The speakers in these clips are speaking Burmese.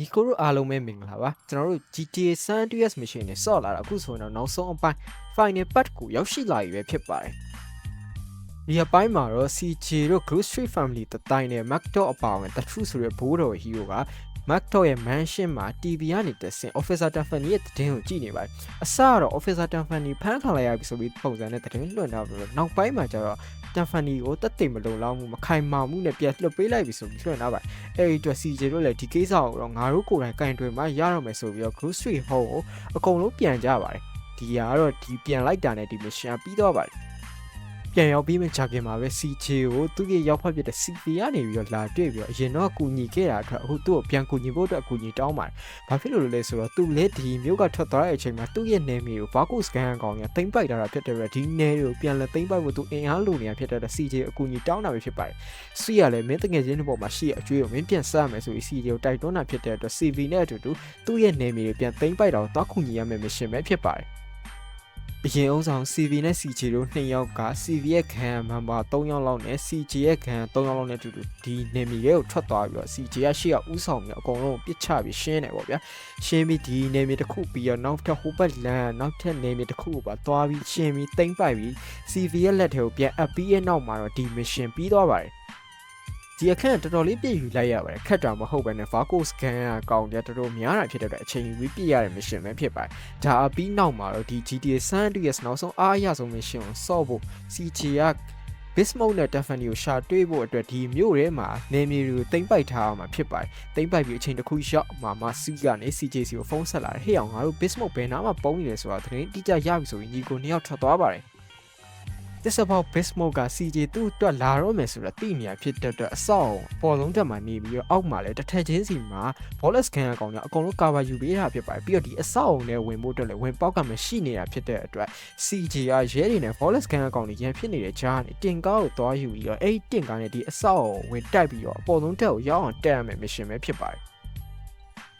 ညီကိုတို့အားလုံးပဲမင်္ဂလာပါကျွန်တော်တို့ GTA San Andreas Mission နဲ့ဆော့လာတာအခုဆိုရင်တော့နောက်ဆုံးအပိုင်း Final Part ကိုရောက်ရှိလာပြီပဲဖြစ်ပါတယ်ဒီအပိုင်းမှာတော့ CJ တို့ Group Street Family တတိုင်းနဲ့ Macdo အပါအဝင် The True ဆိုတဲ့ဘိုးတော်ဟီးရိုက Macdo ရဲ့ mansion မှာ TV ကနေတဆင် Officer Tiffany ရဲ့တည်င်းကိုကြည့်နေပါတယ်အစကတော့ Officer Tiffany ဖမ်းခံလိုက်ရပြီဆိုပြီးပုံစံနဲ့တည်င်းလွှင့်တော့ပြီးတော့နောက်ပိုင်းမှာကျတော့ Tiffany ကိုတက်တိမ်မလုံလောက်မှုမခိုင်မာမှုနဲ့ပြန်လွှတ်ပေးလိုက်ပြီဆိုပြီးလွှင့်တော့ပါတယ်အဲ့ဒီအတွက် CJ တို့လည်းဒီကိစ္စကိုတော့ငါတို့ကိုယ်တိုင်ကင်တွင်မှရတော့မယ်ဆိုပြီးတော့ Group Street Hall ကိုအကုန်လုံးပြန်ကြပါတယ်ဒီကတော့ဒီပြန်လိုက်တာနဲ့ဒီ mission ပြီးတော့ပါတယ် ပြန်ရောက်ပြီးမှကြာခင်မှာပဲ CJ ကိုသူ့ရဲ့ရောက်ဖက်ဖြစ်တဲ့ CV ကနေပြီးတော့လာတွေ့ပြီးတော့အရင်တော့ကူညီခဲ့တာအတွက်အခုသူ့ကိုပြန်ကူညီဖို့အတွက်အကူညီတောင်းပါတယ်။ဘာဖြစ်လို့လဲဆိုတော့သူလည်းဒီမျိုးကထွက်သွားတဲ့အချိန်မှာသူ့ရဲ့နေမီကို barcode scan အကောင်ကြီးတိမ့်ပိုက်တာဖြစ်တဲ့အတွက်ဒီနေတွေကိုပြန်လဲတိမ့်ပိုက်ဖို့သူအင်အားလိုနေတာဖြစ်တဲ့အတွက် CJ အကူညီတောင်းတာပဲဖြစ်ပါတယ်။ C ကလည်းမင်းတငယ်ချင်းတွေပေါ်မှာရှိတဲ့အကျွေးကိုမင်းပြန်ဆက်ရမယ်ဆိုပြီး CJ ကိုတိုက်တွန်းတာဖြစ်တဲ့အတွက် CV နဲ့အတူတူသူ့ရဲ့နေမီတွေပြန်တိမ့်ပိုက်တာကိုတောက်ကူညီရမယ် mission ပဲဖြစ်ပါတယ်။ အရင်အောင်ဆောင် CV နဲ့ CJ တို့နှစ်ယောက်က CV ရဲ့ခံမန်ပါ3ယောက်လောက်နဲ့ CJ ရဲ့ခံ3ယောက်လောက်နဲ့အတူတူဒီနေမီရဲ့ကိုထွက်သွားပြီးတော့ CJ ကရှေ့ကဥဆောင်ပြီးအကုန်လုံးပြစ်ချပြီးရှင်းတယ်ပေါ့ဗျာရှင်းပြီးဒီနေမီတစ်ခုပြီးတော့နောက်ထပ်ဟိုဘက်လန်နောက်ထပ်နေမီတစ်ခုကိုပါသွားပြီးရှင်းပြီးတိမ့်ပိုက်ပြီး CV ရဲ့လက်ထဲကိုပြန်အပ်ပြီးရဲ့နောက်မှာတော့ဒီ mission ပြီးသွားပါတယ် ဒီအခန့်တော်တော်လေးပြည့်ယူလိုက်ရပါတယ်ခက်တာမဟုတ်ပဲနဲ့ Vaco scan ကကောင်းတယ်တော်တော်များတာဖြစ်တဲ့အတွက်အချိန်ယူပြီးပြည့်ရတဲ့ mission ပဲဖြစ်ပါတယ်ဒါအပြီးနောက်မှာတော့ဒီ GTA San Andreas နောက်ဆုံးအားအရဆုံး mission ကိုဆော့ဖို့ CJ က Bismuth နဲ့ Tiffany ကိုရှာတွေ့ဖို့အတွက်ဒီမြို့ထဲမှာနေမြေတွေကိုတိမ့်ပိုက်ထားအောင်မှာဖြစ်ပါတယ်။တိမ့်ပိုက်ပြီးအချိန်တစ်ခုရောက်မှာမှစီကနေ CJC ကိုဖုန်းဆက်လာတယ်။ဟေ့အောင်ငါတို့ Bismuth ဘယ်နားမှာပုံနေလဲဆိုတာသတင်းတိကျရပြီဆိုရင်ညီကိုနှစ်ယောက်ထွက်သွားပါတယ်။ This about Bismuth က CJ သူ့အတွက်လာတော့မယ်ဆိုတော့တိနေရဖြစ်တဲ့အတွက်အဆောက်အပေါ်လုံးတက်မှာနေပြီးတော့အောက်မှာလည်းတစ်ထက်ချင်းစီမှာ Wallace ခံအကောင်ကအကုန်လုံး cover ယူပေးတာဖြစ်ပါတယ်ပြီးတော့ဒီအဆောက်အုံနဲ့ဝင်ဖို့အတွက်လည်းဝင်ပေါက်ကမရှိနေတာဖြစ်တဲ့အတွက် CJ ကရဲတွေနဲ့ Wallace ခံအကောင်တွေရန်ဖြစ်နေတဲ့ကြားကနေတင်ကားကိုသွားယူပြီးတော့အဲ့ဒီတင်ကားနဲ့ဒီအဆောက်အုံဝင်တိုက်ပြီးတော့အပေါ်ဆုံးတက်ကိုရောက်အောင်တက်ရမယ် mission ပဲဖြစ်ပါတယ်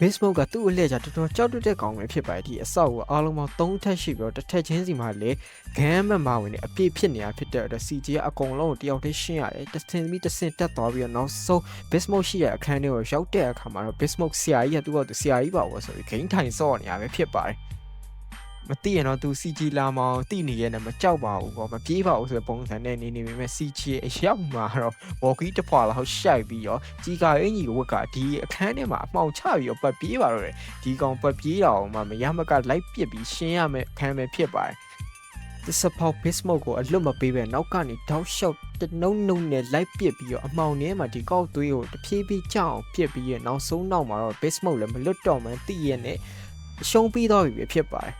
Facebook ကသူ့အလှည့်ကြတော်တော်ကြောက်တွတဲ့ကောင်ပဲဖြစ်ပါတယ်ဒီအဆောက်ကိုအားလုံးပေါင်း3ထပ်ရှိပြီးတော့တစ်ထပ်ချင်းစီမှာလေဂမ်းမမဝင်နေအပြည့်ဖြစ်နေတာဖြစ်တဲ့အတွက် CJ ကအကုန်လုံးကိုတယောက်တည်းရှင်းရတယ်တစ်ဆင်ပြီးတစ်ဆင်တက်သွားပြီးတော့နောက်ဆုံး Bismuth ရှိတဲ့အခန်းထဲကိုရောက်တဲ့အခါမှာတော့ Bismuth ဆရာကြီးကသူ့ဘာသူဆရာကြီးပါဘောဆိုပြီးဂိမ်းထိုင်ဆော့နေရပဲဖြစ်ပါတယ် မသိရင်တော့သူ CG လာမောင်တိနေရဲ့နဲ့မကြောက်ပါဘူးပေါ့မပြေးပါဘူးဆိုတဲ့ပုံစံနဲ့နေနေပေမဲ့ CG အရောက်မှာတော့ walkie တစ်ဖွာလောက်ရှိုက်ပြီးတော့ကြီးကာအင်ကြီးကိုဝက်ကဒီအခန်းထဲမှာအမှောင်ချပြီးတော့ပတ်ပြေးပါတော့တယ်ဒီကောင်ပတ်ပြေးတာအောင်မှမရမကလိုက်ပစ်ပြီးရှင်းရမယ်အခန်းပဲဖြစ်ပါတယ်ဒီစပေါက် Bismuth ကိုအလွတ်မပေးပဲနောက်ကနေတောက်လျှောက်တနှုံနှုံနဲ့လိုက်ပစ်ပြီးတော့အမှောင်ထဲမှာဒီကောက်သွေးကိုတဖြည်းဖြည်းကြောက်အောင်ပစ်ပြီးရနောက်ဆုံးနောက်မှာတော့ Bismuth လည်းမလွတ်တော့မှသိရနဲ့ရှုံးပြီးတော့ပြီဖြစ်ပါတယ်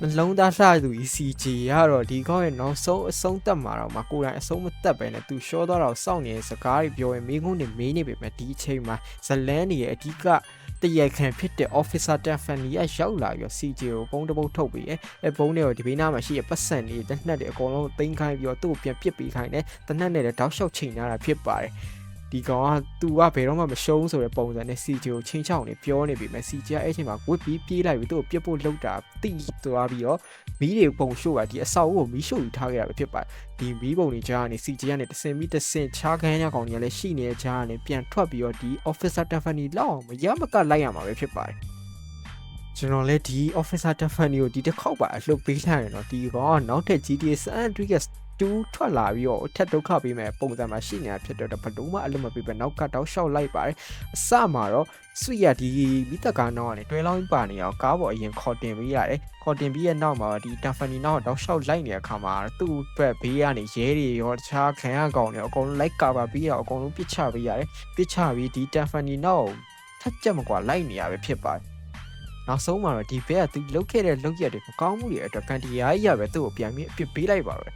နှလုံးသားလှသူကြီး CG ကတော့ဒီကောက်ရဲ့နောက်ဆုံးအဆုံးသက်မှာတော့မကိုယ်တိုင်အဆုံးမသက်ပဲနဲ့သူရှောသွားတော့စောင့်နေတဲ့စကားတွေပြောရင်မိကုန်းတွေမေးနေပေမဲ့ဒီအချိန်မှာဇလန်းတွေရဲ့အဓိကတရခံဖြစ်တဲ့ officer Tiffany ကရောက်လာပြီးတော့ CJ ကိုပုံတပုတ်ထုတ်ပြီးအဲအဲပုံတွေကိုဒီဘေးနားမှာရှိတဲ့ပတ်စံတွေတနက်တွေအကုန်လုံးသိမ်းခိုင်းပြီးတော့သူ့ကိုပြန်ပစ်ပေးခိုင်းတယ်တနက်နဲ့လည်းတောက်လျှောက်ချိန်ထားတာဖြစ်ပါတယ် ဒီကောင်က तू ကဘယ်တော့မှမရှုံးဆိုတဲ့ပုံစံနဲ့ CJ ကိုချင်းချောင်းနေပြောနေပြီမဲ့ CJ ကအဲ့ချိန်မှာဝစ်ပြီးပြေးလိုက်ပြီးသူ့ကိုပြစ်ဖို့လှုပ်တာတိသွားပြီးတော့မီးတွေပုံရှို့တာဒီအဆောက်အဦကိုမီးရှို့ယူထားခဲ့တာပဲဖြစ်ပါတယ်ဒီမီးပုံတွေကြားကနေ CJ ကနေတစင်ပြီးတစင်ချားခန်းရကောင်တွေကလည်းရှိနေတဲ့ကြားကနေပြန်ထွက်ပြီးတော့ဒီ officer Tiffany လောက်အောင်မရမကလိုက်ရမှာပဲဖြစ်ပါတယ်ကျွန်တော်လည်းဒီ officer Tiffany ကိုဒီတစ်ခေါက်ပါအလှုပ်ပေးထားရင်တော့ဒီကောင်ကနောက်ထပ် GTA San Andreas တူးထွက်လာပြီးတော့ထက်ဒုက္ခပေးမဲ့ပုံစံမှာရှိနေတာဖြစ်တော့ဘလို့မှအလုံးမပေးပဲနောက်ကတောက်လျှောက်လိုက်ပါတယ်အစမှာတော့ဆွေရဒီမိသက်ကားနောက်ကနေတွဲလောင်းပါနေအောင်ကားပေါ်အရင်ခေါ်တင်ပေးရတယ်ခေါ်တင်ပြီးရဲ့နောက်မှာဒီတန်ဖနီနောက်တောက်လျှောက်လိုက်နေတဲ့အခါမှာသူ့ဘက်ဘေးကနေရဲတွေရောတခြားခံရကောင်တွေအကုန်လုံးလိုက်ကာပါပြီးတော့အကုန်လုံးပစ်ချပေးရတယ်ပစ်ချပြီးဒီတန်ဖနီနောက်ထက်ကြက်မကွာလိုက်နေရပဲဖြစ်ပါတယ် နောက်ဆုံးမှာတော့ဒီဘက်ကသူလုတ်ခဲ့တဲ့လုတ်ရက်တွေမကောင်းမှုတွေအတွက်ကန်တီယာကြီးရပဲသူ့ကိုပြန်ပြီးအပြစ်ပေးလိုက်ပါပဲ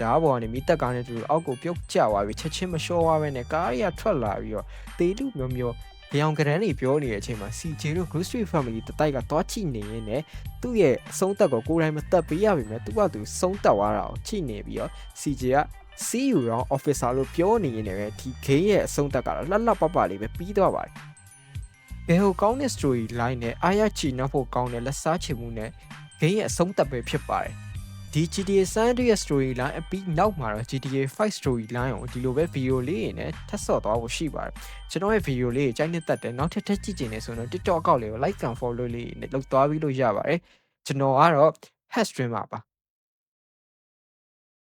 ဒါပေါ်ကနေမိတက်ကားနဲ့တူအောက်ကိုပြုတ်ကျသွားပြီးချက်ချင်းမလျှော့သွားပဲနဲ့ကားရီကထွက်လာပြီးတော့တေးလူမျိုးမျိုးပြောင်ကရန်တွေပြောနေတဲ့အချိန်မှာ CJ တို့ Group Street Family တတိုက်ကသွားချိနေရင်းနဲ့သူ့ရဲ့အဆုံးသက်ကိုကိုယ်တိုင်မတက်ပေးရပါမယ်သူကသူဆုံးတက်သွားတာကိုချိနေပြီးတော့ CJ က CU round officer လို့ပြောနေရင်လည်းဒီ game ရဲ့အဆုံးသက်ကတော့လှလှပပလေးပဲပြီးသွားပါတယ် ဘယ်ဟိုကောင်းတဲ့ story line နဲ့အားရချီနှောက်ဖို့ကောင်းတဲ့လက်စားချေမှုနဲ့ game ရဲ့အဆုံးသက်ပဲဖြစ်ပါတယ်ဒီ GTA San Andreas story line အပြီးနောက်မှာတော့ GTA 5 story line ကိုဒီလိုပဲ video လေးတွေနဲ့ထပ်ဆော့သွားဖို့ရှိပါတယ်ကျွန်တော်ရဲ့ video လေးကိုကြိုက်နေတတ်တယ်နောက်ထပ်ထပ်ကြည့်ချင်နေဆိုတော့ TikTok အကောင့်လေးကို like and follow လေးနဲ့လုပ်သွားပြီးလို့ရပါတယ်ကျွန်တော်ကတော့ hash streamer ပါ